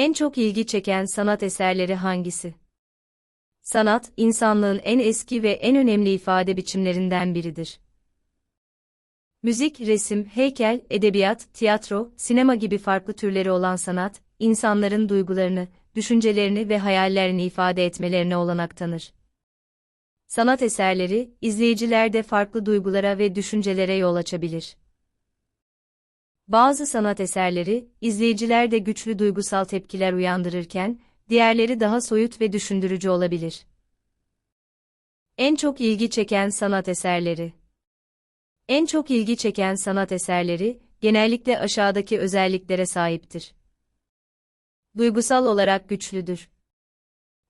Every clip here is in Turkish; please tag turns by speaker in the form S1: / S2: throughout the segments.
S1: En çok ilgi çeken sanat eserleri hangisi? Sanat, insanlığın en eski ve en önemli ifade biçimlerinden biridir. Müzik, resim, heykel, edebiyat, tiyatro, sinema gibi farklı türleri olan sanat, insanların duygularını, düşüncelerini ve hayallerini ifade etmelerine olanak tanır. Sanat eserleri, izleyicilerde farklı duygulara ve düşüncelere yol açabilir. Bazı sanat eserleri, izleyicilerde güçlü duygusal tepkiler uyandırırken, diğerleri daha soyut ve düşündürücü olabilir. En çok ilgi çeken sanat eserleri En çok ilgi çeken sanat eserleri, genellikle aşağıdaki özelliklere sahiptir. Duygusal olarak güçlüdür.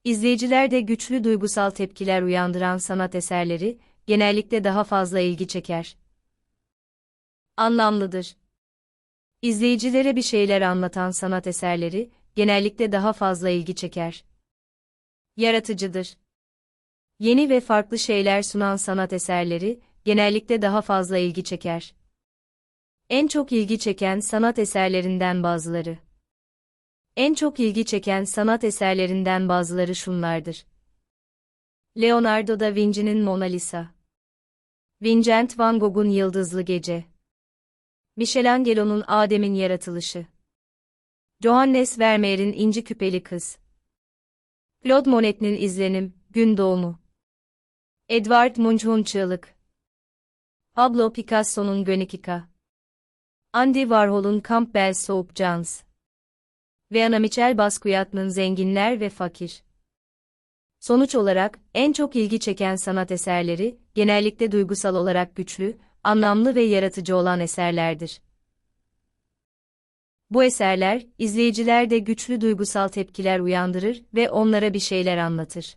S1: İzleyicilerde güçlü duygusal tepkiler uyandıran sanat eserleri, genellikle daha fazla ilgi çeker. Anlamlıdır. İzleyicilere bir şeyler anlatan sanat eserleri, genellikle daha fazla ilgi çeker. Yaratıcıdır. Yeni ve farklı şeyler sunan sanat eserleri, genellikle daha fazla ilgi çeker. En çok ilgi çeken sanat eserlerinden bazıları. En çok ilgi çeken sanat eserlerinden bazıları şunlardır. Leonardo da Vinci'nin Mona Lisa. Vincent van Gogh'un Yıldızlı Gece. Michelangelo'nun Adem'in Yaratılışı. Johannes Vermeer'in İnci Küpeli Kız. Claude Monet'in İzlenim, Gün Doğumu. Edward Munch'un Çığlık. Pablo Picasso'nun Guernica. Andy Warhol'un Campbell Soup Jones. Ve Ana Michel Basquiat'ın Zenginler ve Fakir. Sonuç olarak, en çok ilgi çeken sanat eserleri, genellikle duygusal olarak güçlü, anlamlı ve yaratıcı olan eserlerdir. Bu eserler, izleyicilerde güçlü duygusal tepkiler uyandırır ve onlara bir şeyler anlatır.